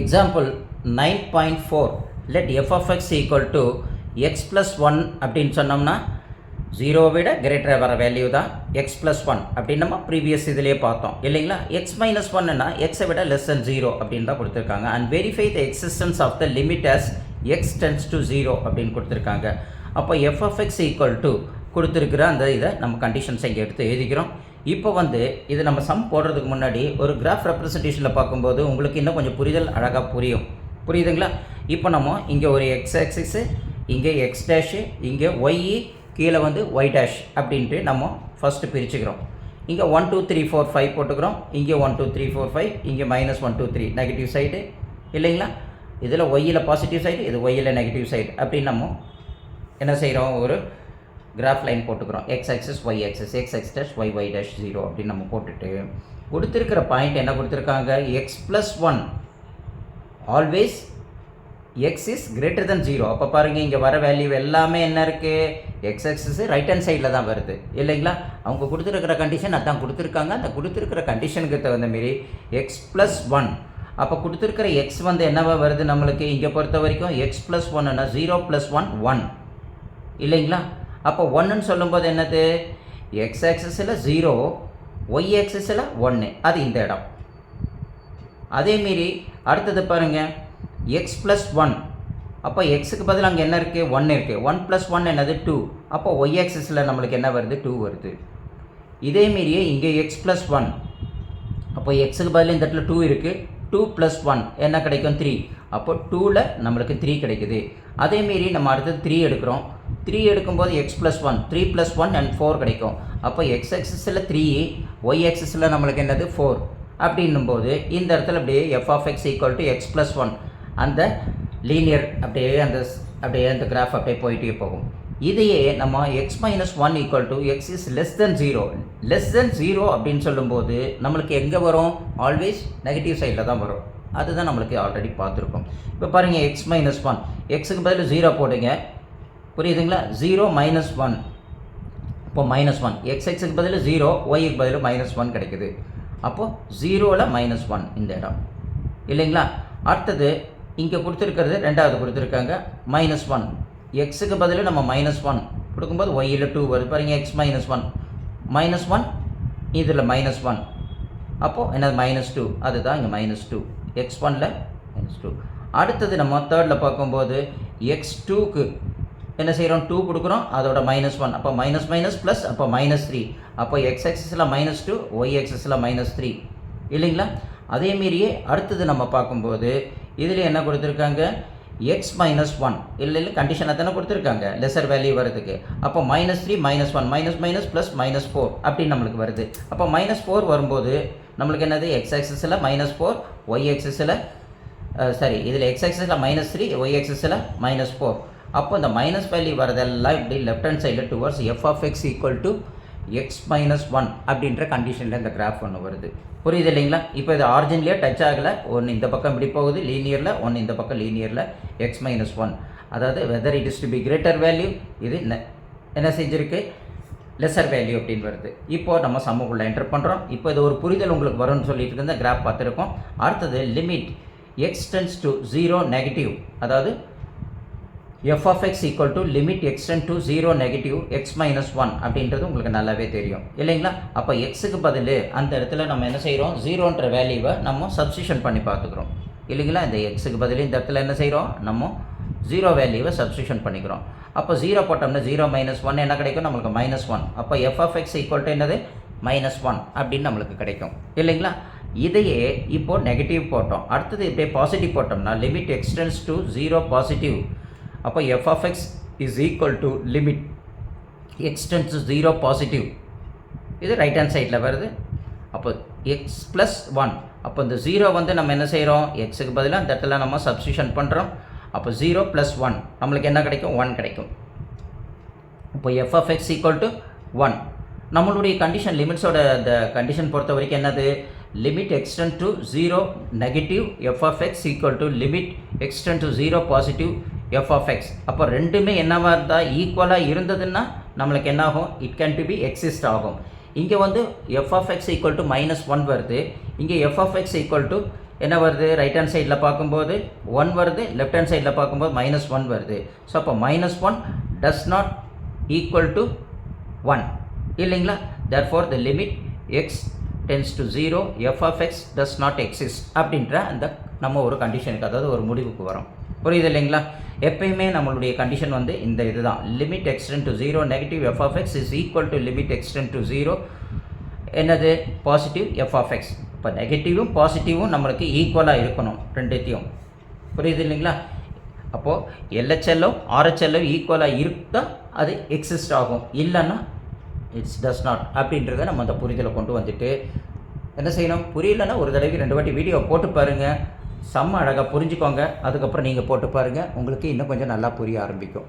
Example nine point four let F F X equal to X plus one அப்படின்னு சொன்னோம்னா ஜீரோவை விட கிரேட்டராக வர வேல்யூ தான் எக்ஸ் ப்ளஸ் ஒன் அப்படின்னு நம்ம ப்ரீவியஸ் இதிலே பார்த்தோம். இல்லைங்களா? எக்ஸ் மைனஸ் ஒன்னுனா எக்ஸை விட லெஸ் than ஜீரோ அப்படின்னு தான் கொடுத்துருக்காங்க. And verify the existence of the limit as X tends to zero அப்படின்னு கொடுத்துருக்காங்க. அப்போ எஃப்எஃப்எக்ஸ் ஈக்குவல் டு கொடுத்துருக்குற அந்த இதை நம்ம கண்டிஷன்ஸ் இங்கே எடுத்து எழுதிக்கிறோம். இப்போ வந்து இது நம்ம சம் போடுறதுக்கு முன்னாடி ஒரு கிராஃப் ரெப்ரசன்டேஷனில் பார்க்கும்போது உங்களுக்கு இன்னும் கொஞ்சம் புரிதல் அழகாக புரியும். புரியுதுங்களா? இப்போ நம்ம இங்கே ஒரு எக்ஸ் ஆக்சிஸு இங்கே எக்ஸ் டேஷு இங்கே ஒய்இ கீழே வந்து ஒய் டேஷ் அப்படின்ட்டு நம்ம ஃபஸ்ட்டு பிரிச்சுக்கிறோம். இங்கே one two three four five போட்டுக்கிறோம். இங்கே one two three four five இங்கே minus one two three negative side இல்லைங்களா? இதில் ஒய்யில் பாசிட்டிவ் சைடு இது ஒய்யில் நெகட்டிவ் சைடு அப்படின்னு நம்ம என்ன செய்கிறோம் ஒரு கிராஃப் லைன் போட்டுக்கிறோம். X axis Y axis X X dash Y Y dash zero அப்படின்னு நம்ம போட்டுட்டு கொடுத்துருக்கிற பாயிண்ட் என்ன கொடுத்துருக்காங்க? X plus one always X is greater than zero அப்போ பாருங்கள் இங்கே வர வேல்யூ எல்லாமே என்ன இருக்குது எக்ஸ் எக்ஸஸ் ரைட் ஹேண்ட் சைடில் தான் வருது. இல்லைங்களா? அவங்க கொடுத்துருக்கிற கண்டிஷன் அதான் கொடுத்துருக்காங்க. அந்த கொடுத்துருக்கிற கண்டிஷனுக்கு தகுந்த மாரி எக்ஸ் ப்ளஸ் ஒன் அப்போ கொடுத்துருக்கிற எக்ஸ் வந்து என்னவா வருது நம்மளுக்கு? இங்கே பொறுத்த வரைக்கும் எக்ஸ் ப்ளஸ் ஒன்னுனா ஜீரோ ப்ளஸ் ஒன் ஒன் இல்லைங்களா? அப்போ ஒன்றுன்னு சொல்லும்போது என்னது? எக்ஸ் ஆக்சஸில் ஜீரோ ஒய் ஆக்சஸில் ஒன்று அது இந்த இடம். அதேமாரி அடுத்தது பாருங்கள் எக்ஸ் ப்ளஸ் ஒன் அப்போ எக்ஸுக்கு பதில் அங்கே என்ன இருக்குது ஒன் இருக்குது ஒன் ப்ளஸ் ஒன் என்னது? டூ அப்போ ஒய் ஆக்சஸில் நம்மளுக்கு என்ன வருது? டூ வருது. இதேமாரியே இங்கே எக்ஸ் ப்ளஸ் ஒன் அப்போ எக்ஸுக்கு பதில் இந்த இடத்துல டூ இருக்குது டூ ப்ளஸ் ஒன் என்ன கிடைக்கும்? த்ரீ அப்போ டூவில் நம்மளுக்கு த்ரீ கிடைக்குது. அதேமாரி நம்ம அடுத்தது த்ரீ எடுக்கிறோம். த்ரீ எடுக்கும்போது X plus one three plus one and four கிடைக்கும். அப்போ எக்ஸ் எக்ஸஸில் த்ரீ ஒய் எக்ஸஸில் நம்மளுக்கு என்னது? ஃபோர் அப்படின்னும்போது இந்த இடத்துல அப்படியே F of X equal to X plus one அந்த லீனியர் அப்படியே அந்த அப்படியே அந்த கிராஃப் அப்படியே போயிட்டே போகும். இதையே நம்ம X minus one equal to X is less than zero less than zero அப்படின்னு சொல்லும்போது நம்மளுக்கு எங்கே வரும்? ஆல்வேஸ் நெகட்டிவ் சைடில் தான் வரும். அதுதான் நம்மளுக்கு ஆல்ரெடி பார்த்துருக்கோம். இப்போ பாருங்கள் எக்ஸ் மைனஸ் ஒன் எக்ஸுக்கு பதில் ஜீரோ போடுங்க. புரியுதுங்களா? ஜீரோ மைனஸ் ஒன் இப்போ மைனஸ் ஒன் எக்ஸ் எக்ஸுக்கு பதில் ஜீரோ ஒய்க்கு பதில் மைனஸ் ஒன் கிடைக்குது. அப்போது ஜீரோவில் மைனஸ் ஒன் இந்த இடம். இல்லைங்களா? அடுத்தது இங்கே கொடுத்துருக்கிறது ரெண்டாவது கொடுத்துருக்காங்க மைனஸ் ஒன் எக்ஸுக்கு பதில் நம்ம மைனஸ் ஒன் கொடுக்கும்போது ஒய்யில் டூ வருது. பாருங்க X minus one minus one இதில் மைனஸ் ஒன் அப்போது என்னது மைனஸ் டூ அதுதான் இங்கே மைனஸ் டூ எக்ஸ் ஒனில் மைனஸ் டூ அடுத்தது நம்ம தேர்டில் பார்க்கும்போது எக்ஸ் டூக்கு என்ன செய்கிறோம் டூ கொடுக்குறோம். அதோட மைனஸ் ஒன் அப்போ மைனஸ் மைனஸ் ப்ளஸ் அப்போ மைனஸ் த்ரீ அப்போ எக்ஸ் எக்ஸஸில் மைனஸ் டூ ஒய் எக்ஸஸில் மைனஸ் த்ரீ இல்லைங்களா? அதேமாரியே அடுத்தது நம்ம பார்க்கும்போது இதில் என்ன கொடுத்துருக்காங்க? எக்ஸ் மைனஸ் ஒன் இல்லை இல்லை கண்டிஷனை தானே கொடுத்துருக்காங்க. லெசர் வேல்யூ வரதுக்கு அப்போ minus three minus one minus minus plus minus four அப்படின்னு நம்மளுக்கு வருது. அப்போ மைனஸ் ஃபோர் வரும்போது நம்மளுக்கு என்னது? எக்ஸ் எக்ஸஸில் மைனஸ் ஃபோர் ஒய் எக்ஸஸில் சரி இதில் எக்ஸ் எக்ஸஸில் மைனஸ் த்ரீ ஒய் எக்ஸஸில் மைனஸ் ஃபோர் அப்போ இந்த மைனஸ் வேல்யூ வரதெல்லாம் இப்படி லெஃப்ட் ஹேண்ட் சைடில் towards F of X equal to X minus one அப்படின்ற கண்டிஷனில் இந்த கிராஃப் ஒன்று வருது. புரியுது இல்லைங்களா? இப்போ இது ஆரிஜின்லேயே டச் ஆகலை. ஒன்று இந்த பக்கம் இப்படி போகுது லீனியரில் ஒன்று இந்த பக்கம் லீனியரில் எக்ஸ் மைனஸ் ஒன் அதாவது whether it is to be greater value இது என்ன செஞ்சுருக்கு? லெசர் வேல்யூ அப்படின்னு வருது. இப்போ நம்ம சம்முக்குள்ளே என்டர் பண்ணுறோம் இப்போ இது ஒரு புரிதல் உங்களுக்கு வரும்னு சொல்லிட்டு இருந்த கிராஃப் பார்த்துருக்கோம். அடுத்தது limit X tends to zero negative அதாவது F of X equal to limit X tends to zero negative X minus one அப்படின்றது உங்களுக்கு நல்லாவே தெரியும். இல்லைங்களா? அப்போ எக்ஸுக்கு பதில் அந்த இடத்துல நம்ம என்ன செய்கிறோம் ஜீரோன்ற வேல்யூவை நம்ம சப்ஸ்டிஷன் பண்ணி பார்த்துக்கிறோம். இல்லைங்களா? இந்த எக்ஸுக்கு பதில் இந்த இடத்துல என்ன செய்கிறோம் நம்ம ஜீரோ வேல்யூவை சப்ஸ்டிஷன் பண்ணிக்கிறோம். அப்போ ஜீரோ போட்டோம்னா ஜீரோ மைனஸ் ஒன் என்ன கிடைக்கும்? நம்மளுக்கு மைனஸ் ஒன் அப்போ F of X equal to என்னது? மைனஸ் ஒன் அப்படின்னு நம்மளுக்கு கிடைக்கும். இல்லைங்களா? இதையே இப்போது நெகட்டிவ் போட்டோம். அடுத்தது இப்படியே பாசிட்டிவ் போட்டோம்னா limit X tends to zero positive அப்போ F of X is equal to limit X tends zero positive இது ரைட் ஹேண்ட் சைடில் வருது. அப்போ எக்ஸ் ப்ளஸ் ஒன் அப்போ இந்த ஜீரோ வந்து நம்ம என்ன செய்கிறோம் எக்ஸுக்கு பதிலாக அந்த இடத்துல நம்ம சப்ஸ்டியூஷன் பண்ணுறோம் அப்போ ஜீரோ ப்ளஸ் ஒன் நம்மளுக்கு என்ன கிடைக்கும்? ஒன் கிடைக்கும். இப்போ F of X equal to one நம்மளுடைய கண்டிஷன் லிமிட்ஸோட அந்த கண்டிஷன் பொறுத்த வரைக்கும் என்னது? Limit X tends to zero negative F of X equal to limit X tends to zero positive F of X அப்போ ரெண்டுமே என்னவாக இருந்தால் ஈக்குவலாக இருந்ததுன்னா நம்மளுக்கு என்ன ஆகும் it can to be exist ஆகும். இங்கே வந்து F of X equal to minus one வருது. இங்கே F of X equal to என்ன வருது? ரைட் ஹேண்ட் சைடில் பார்க்கும்போது ஒன் வருது. லெஃப்ட் ஹேண்ட் சைடில் பார்க்கும்போது மைனஸ் ஒன் வருது. ஸோ அப்போ minus one does not equal to one இல்லைங்களா? Therefore the limit X tends to zero F of X does not exist அப்படின்ற அந்த நம்ம ஒரு கண்டிஷனுக்கு அதாவது ஒரு முடிவுக்கு வரோம். புரியுது இல்லைங்களா? எப்பயுமே நம்மளுடைய கண்டிஷன் வந்து இந்த இதுதான். Limit X tends to zero negative F of X is equal to limit X tends to zero என்னது? பாசிட்டிவ் எஃப் ஆஃப் எக்ஸ் இப்போ நெகட்டிவும் பாசிட்டிவும் நம்மளுக்கு ஈக்குவலாக இருக்கணும் ரெண்டுத்தையும். புரியுது இல்லைங்களா? அப்போது எல்ஹெச்எல்லோ ஆர்ஹெச்எல்லோ ஈக்குவலாக இருந்தால் அது எக்ஸிஸ்ட் ஆகும். இல்லைன்னா இட்ஸ் டஸ் நாட் அப்படின்றத நம்ம அந்த புரிதலை கொண்டு வந்துட்டு என்ன செய்யணும்? புரியலன்னா ஒரு தடவை ரெண்டு வாட்டி வீடியோ போட்டு பாருங்கள் செம்ம அழகாக புரிஞ்சுக்கோங்க. அதுக்கப்புறம் நீங்கள் போட்டு பாருங்கள் உங்களுக்கு இன்னும் கொஞ்சம் நல்லா புரிய ஆரம்பிக்கும்.